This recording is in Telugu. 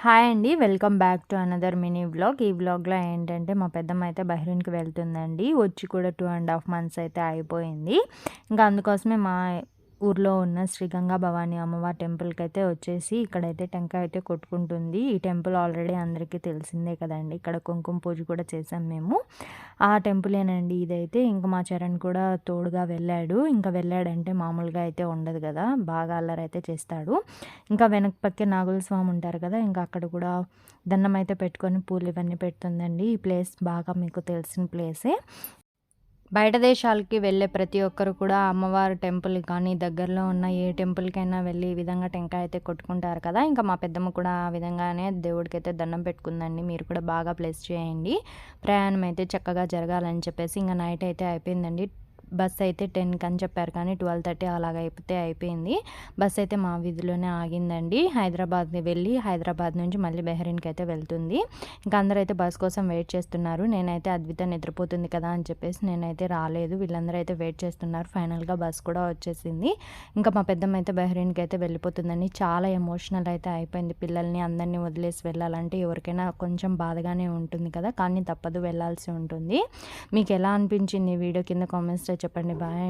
హాయ్ అండి. Welcome back to another mini vlog. ఈ వ్లాగ్లో ఏంటంటే మా పెద్దమ్మ అయితే బహ్రీన్కి వెళ్తుందండి. వచ్చి కూడా టూ అండ్ హాఫ్ మంత్స్ అయితే అయిపోయింది. ఇంకా అందుకోసమే మా ఊర్లో ఉన్న శ్రీ గంగా భవానీ అమ్మవారి టెంపుల్కి అయితే వచ్చేసి ఇక్కడైతే టెంకాయ అయితే కొట్టుకుంటుంది. ఈ టెంపుల్ ఆల్రెడీ అందరికీ తెలిసిందే కదండి. ఇక్కడ కుంకుమ పూజ కూడా చేసాం మేము. ఆ టెంపులేనండి. ఇదైతే ఇంకా మా చరణ్ కూడా తోడుగా వెళ్ళాడు. ఇంకా వెళ్ళాడంటే మామూలుగా అయితే ఉండదు కదా. బాగా అల్లరి అయితే చేస్తాడు. ఇంకా వెనక పక్కే నాగుల స్వామి ఉంటారు కదా. ఇంకా అక్కడ కూడా దండం అయితే పెట్టుకొని పూలు ఇవన్నీ పెడుతుందండి. ఈ ప్లేస్ బాగా మీకు తెలిసిన ప్లేసే. బయట దేశాలకి వెళ్ళే ప్రతి ఒక్కరు కూడా అమ్మవారి టెంపుల్ కానీ దగ్గరలో ఉన్న ఏ టెంపుల్కైనా వెళ్ళి ఈ విధంగా టెంకాయ అయితే కొట్టుకుంటారు కదా. ఇంకా మా పెద్దమ్మ కూడా ఆ విధంగానే దేవుడికి అయితే దండం పెట్టుకుందండి. మీరు కూడా బాగా ప్లేస్ చేయండి. ప్రయాణం అయితే చక్కగా జరగాలని చెప్పేసి ఇంకా నైట్ అయితే అయిపోయిందండి. బస్ అయితే టెన్కి అని చెప్పారు కానీ ట్వెల్వ్ థర్టీ అలాగ అయిపోతే అయిపోయింది. బస్ అయితే మా వీధిలోనే ఆగిందండి. హైదరాబాద్ వెళ్ళి హైదరాబాద్ నుంచి మళ్ళీ బెహరీన్కి అయితే వెళ్తుంది. ఇంకా అందరూ అయితే బస్ కోసం వెయిట్ చేస్తున్నారు. నేనైతే అద్విత నిద్రపోతుంది కదా అని చెప్పేసి నేనైతే రాలేదు. వీళ్ళందరూ అయితే వెయిట్ చేస్తున్నారు. ఫైనల్గా బస్ కూడా వచ్చేసింది. ఇంకా మా పెద్దమ్మ అయితే బెహరీన్కి అయితే వెళ్ళిపోతుందని చాలా ఎమోషనల్ అయితే అయిపోయింది పిల్లల్ని అందరినీ వదిలేసి వెళ్ళాలంటే. ఎవరికైనా కొంచెం బాధగానే ఉంటుంది కదా కానీ తప్పదు వెళ్ళాల్సి ఉంటుంది. మీకు ఎలా అనిపించింది వీడియో కింద such a upon a bar and --